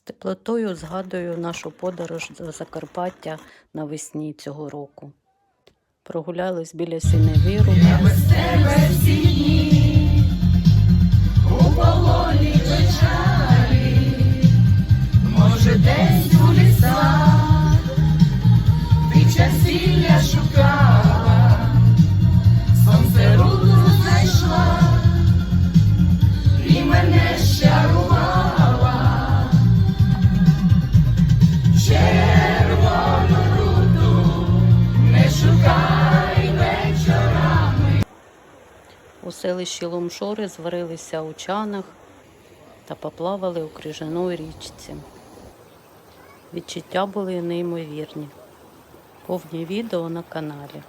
теплотою згадую нашу подорож до Закарпаття навесні цього року. Прогулялись біля Сіневіру. Може, десь у лісах ти часілля шукала, У селищі Лумшори зварилися у чанах та поплавали у крижаної річці. Відчуття були неймовірні. Повні відео на каналі.